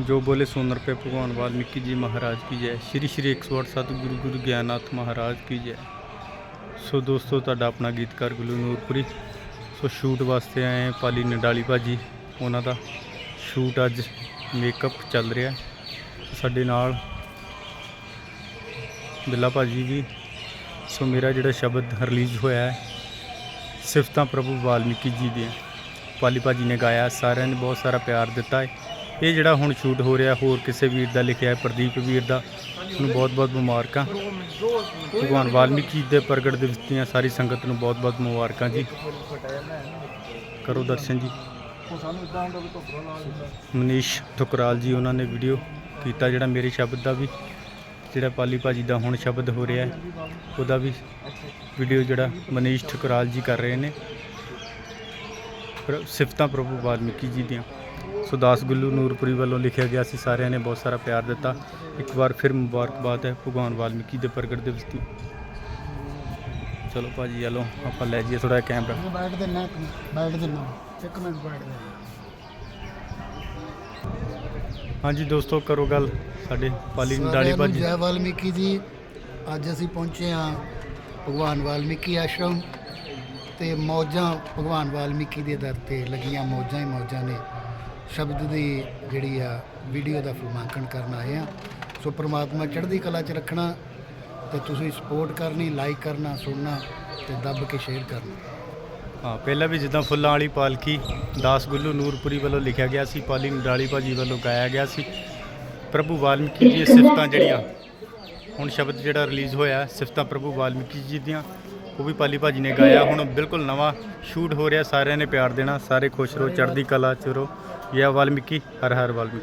ਜੋ ਬੋਲੇ ਸੋ ਨਰ ਪੇ ਭਗਵਾਨ ਵਾਲਮੀਕੀ ਜੀ ਮਹਾਰਾਜ ਕੀ ਜੈ। ਸ਼੍ਰੀ ਸ਼੍ਰੀ 108 ਸਤਿਗੁਰੂ ਗੁਰੂ ਗਿਆਨਨਾਥ ਮਹਾਰਾਜ ਕੀ ਜੈ। ਸੋ ਦੋਸਤੋ, ਤੁਹਾਡਾ ਆਪਣਾ ਗੀਤਕਾਰ ਗੁਲੂ ਨੂਰਪੁਰੀ। ਸੋ ਸ਼ੂਟ ਵਾਸਤੇ ਆਏ ਪਾਲੀ ਨਡਾਲੀ ਭਾਜੀ, ਉਹਨਾਂ ਦਾ। ਸ਼ੂਟ ਅੱਜ ਮੇਕਅਪ ਚੱਲ ਰਿਹਾ। ਸਾਡੇ ਨਾਲ ਬਿੱਲਾ ਭਾਜੀ ਵੀ। ਸੋ ਮੇਰਾ ਜਿਹੜਾ ਸ਼ਬਦ ਰਿਲੀਜ਼ ਹੋਇਆ ਹੈ, ਸਿਫਤਾਂ ਪ੍ਰਭੂ ਵਾਲਮੀਕੀ ਜੀ ਦੀਆਂ। ਪਾਲੀ ਭਾਜੀ ਨੇ ਗਾਇਆ, ਸਾਰਿਆਂ ਨੇ ਬਹੁਤ ਸਾਰਾ ਪਿਆਰ ਦਿੱਤਾ ਹੈ। ਇਹ ਜਿਹੜਾ ਹੁਣ ਸ਼ੂਟ ਹੋ ਰਿਹਾ, ਹੋਰ ਕਿਸੇ ਵੀਰ ਦਾ ਲਿਖਿਆ ਹੈ, ਪ੍ਰਦੀਪ ਵੀਰ ਦਾ, ਉਹਨੂੰ ਬਹੁਤ-ਬਹੁਤ ਮੁਬਾਰਕਾਂ। ਭਗਵਾਨ ਵਾਲਮੀਕੀ ਦੇ ਪ੍ਰਗਟ ਦਿਵਸ ਦੀਆਂ ਸਾਰੀ ਸੰਗਤ ਨੂੰ ਬਹੁਤ-ਬਹੁਤ ਮੁਬਾਰਕਾਂ ਜੀ। ਕਰੋ ਦਰਸ਼ਨ ਜੀ। ਮਨੀਸ਼ ਠੁਕਰਾਲ ਜੀ, ਉਹਨਾਂ ਨੇ ਵੀਡੀਓ ਕੀਤਾ, ਜਿਹੜਾ ਮੇਰੇ ਸ਼ਬਦ ਦਾ ਵੀ, ਜਿਹੜਾ ਪਾਲੀ ਭਾਜੀ ਦਾ ਹੁਣ ਸ਼ਬਦ ਹੋ ਰਿਹਾ ਉਹਦਾ ਵੀ ਵੀਡੀਓ ਜਿਹੜਾ ਮਨੀਸ਼ ਠੁਕਰਾਲ ਜੀ ਕਰ ਰਹੇ ਨੇ। ਸਿਫਤਾਂ ਪ੍ਰਭੂ ਵਾਲਮੀਕੀ ਜੀ ਦੀਆਂ। ਸੋ ਦਾਸ ਗੁੱਲੂ ਨੂਰਪੁਰੀ ਵੱਲੋਂ ਲਿਖਿਆ ਗਿਆ ਸੀ ਸਾਰਿਆਂ ਨੇ ਬਹੁਤ ਸਾਰਾ ਪਿਆਰ ਦਿੱਤਾ। ਇੱਕ ਵਾਰ ਫਿਰ ਮੁਬਾਰਕਬਾਦ ਹੈ ਭਗਵਾਨ ਵਾਲਮੀਕੀ ਦੇ ਪ੍ਰਗਟ ਦਿਵਸ ਦੀ। ਚਲੋ ਭਾਜੀ ਚਲੋ ਆਪਾਂ ਲੈ ਜਾਈਏ ਥੋੜਾ ਕੈਮਰਾ। ਬੈਠ ਦੇ ਨਾ ਬੈਠ ਦੇ ਨਾ ਇੱਕ ਮਿੰਟ ਬੈਠ ਦੇ ਹਾਂਜੀ ਦੋਸਤੋ ਕਰੋ ਗੱਲ ਸਾਡੇ ਪਾਲੀ ਡਾਲੀ ਭਾਜੀ। ਜੈ ਵਾਲਮੀਕੀ ਜੀ। ਅੱਜ ਅਸੀਂ ਪਹੁੰਚੇ ਹਾਂ ਭਗਵਾਨ ਵਾਲਮੀਕੀ ਆਸ਼ਰਮ ਤੇ ਮੌਜਾਂ ਭਗਵਾਨ ਵਾਲਮੀਕੀ ਦੇ ਦਰ ਤੇ ਲੱਗੀਆਂ ਮੌਜਾਂ ਹੀ ਮੌਜਾਂ ਨੇ। ਸ਼ਬਦ ਦੀ ਜਿਹੜੀ ਆ ਵੀਡੀਓ ਦਾ ਫਿਲਮਾਂਕਣ ਕਰਨ ਆਏ ਆ ਸੋ ਪ੍ਰਮਾਤਮਾ ਚੜ੍ਹਦੀ ਕਲਾ 'ਚ ਰੱਖਣਾ ਤੇ ਤੁਸੀਂ ਸਪੋਰਟ ਕਰਨੀ, ਲਾਈਕ ਕਰਨਾ, ਸੁਣਨਾ ਤੇ ਦੱਬ ਕੇ ਸ਼ੇਅਰ ਕਰਨਾ। ਹਾਂ, ਪਹਿਲਾਂ ਵੀ ਜਿੱਦਾਂ ਫੁੱਲਾਂ ਵਾਲੀ ਪਾਲਕੀ ਦਾਸ ਗੁੱਲੂ ਨੂਰਪੁਰੀ ਵੱਲੋਂ ਲਿਖਿਆ ਗਿਆ ਸੀ, ਪਾਲੀ ਨਡਾਲੀ ਭਾਜੀ ਵੱਲੋਂ ਗਾਇਆ ਗਿਆ ਸੀ। ਪ੍ਰਭੂ ਵਾਲਮੀਕੀ ਜੀ ਸਿਫਤਾਂ ਜਿਹੜੀਆਂ, ਹੁਣ ਸ਼ਬਦ ਜਿਹੜਾ ਰਿਲੀਜ਼ ਹੋਇਆ, ਸਿਫਤਾਂ ਪ੍ਰਭੂ ਵਾਲਮੀਕੀ ਜੀ ਦੀਆਂ। ਉਹ ਵੀ ਪਾਲੀ ਭਾਜੀ ਨੇ ਗਾਇਆ। ਹੁਣ ਬਿਲਕੁਲ ਨਵਾਂ ਸ਼ੂਟ ਹੋ ਰਿਹਾ। ਸਾਰਿਆਂ ਨੇ ਪਿਆਰ ਦੇਣਾ। ਸਾਰੇ ਖੁਸ਼ ਰਹੋ। ਚੜ੍ਹਦੀ ਕਲਾ ਚ ਰਹੋ। ਜੈ ਵਾਲਮੀਕੀ, ਹਰ ਹਰ ਵਾਲਮੀਕੀ।